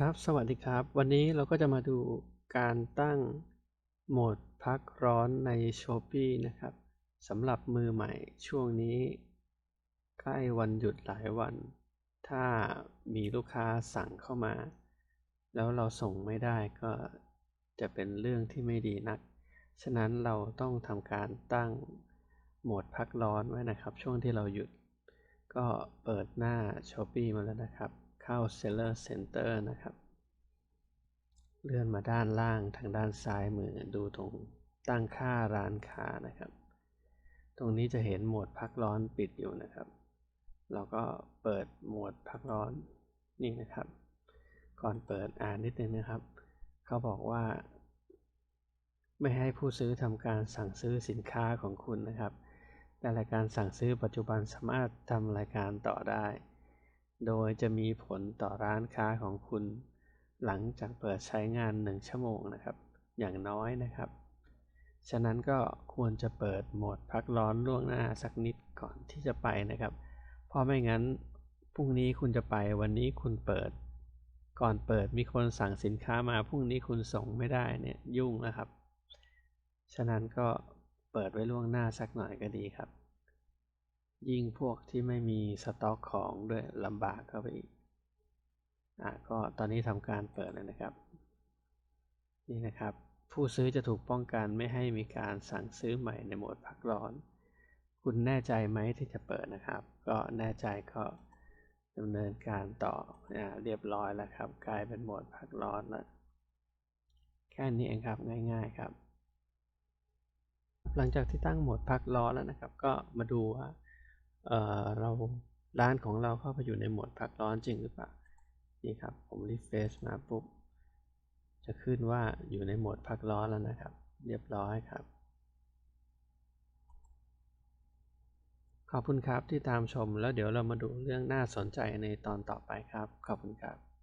ครับ สวัสดีครับ วันนี้เราก็จะมาดูการตั้งโหมดพักร้อนใน Shopee นะครับสำหรับมือใหม่ช่วงนี้ ใกล้วันหยุดหลายวัน ถ้ามีลูกค้าสั่งเข้ามา แล้วเราส่งไม่ได้ก็จะเป็นเรื่องที่ไม่ดีนัก ฉะนั้นเราต้องทำการตั้งโหมดพักร้อนไว้นะครับ ช่วงที่เราหยุด ก็เปิดหน้า Shopee มาแล้วนะครับ เข้า Seller Center นะครับ เลื่อนมาด้านล่างทางด้านซ้ายมือดูตรงตั้งค่าร้านค้านะครับ ตรงนี้จะเห็นโหมดพักร้อนปิดอยู่นะครับ เราก็เปิดโหมดพักร้อนนี่นะครับ ก่อนเปิดอ่านนิดนึงนะครับ เขาบอกว่า ไม่ให้ผู้ซื้อทำการสั่งซื้อสินค้าของคุณนะครับแต่รายการสั่งซื้อปัจจุบันสามารถทำรายการต่อได้ โดยจะมีผลต่อร้านค้าของคุณ หลังจากเปิดใช้งาน 1 ชั่วโมงนะครับ อย่างน้อยนะครับ ฉะนั้นก็ควรจะเปิดโหมดพักร้อนล่วงหน้าสักนิดก่อนที่จะไปนะครับ เพราะไม่งั้นพรุ่งนี้คุณจะไปวันนี้คุณเปิด ก่อนเปิดมีคนสั่งสินค้ามาพรุ่งนี้คุณส่งไม่ได้เนี่ยยุ่งนะครับ ฉะนั้นก็เปิดไว้ล่วงหน้าสักหน่อยก็ดีครับ ยิ่งพวกที่ไม่มีสต็อกของด้วยลำบากเข้าไปอีกอะก็ตอนนี้ทำการเปิดเลยนะครับ นี่นะครับ ผู้ซื้อจะถูกป้องกันไม่ให้มีการสั่งซื้อใหม่ในโหมดพักร้อน คุณแน่ใจไหมที่จะเปิดนะครับ ก็แน่ใจก็ดำเนินการต่ออ่าเรียบร้อยแล้วครับ กลายเป็นโหมดพักร้อนแล้วแค่นี้เองครับง่ายๆครับ หลังจากที่ตั้งโหมดพักร้อนแล้วนะครับ ก็มาดูว่า เอ่อเราร้านของเราเข้าไปอยู่ในโหมดพักร้อนจริงหรือเปล่านี่ครับผมรีเฟรชมาปุ๊บจะขึ้นว่าอยู่ในโหมดพักร้อนแล้วนะครับ เรียบร้อยครับ ขอบคุณครับที่ตามชมแล้วเดี๋ยวเรามาดูเรื่องน่าสนใจในตอนต่อไปครับ ขอบคุณครับ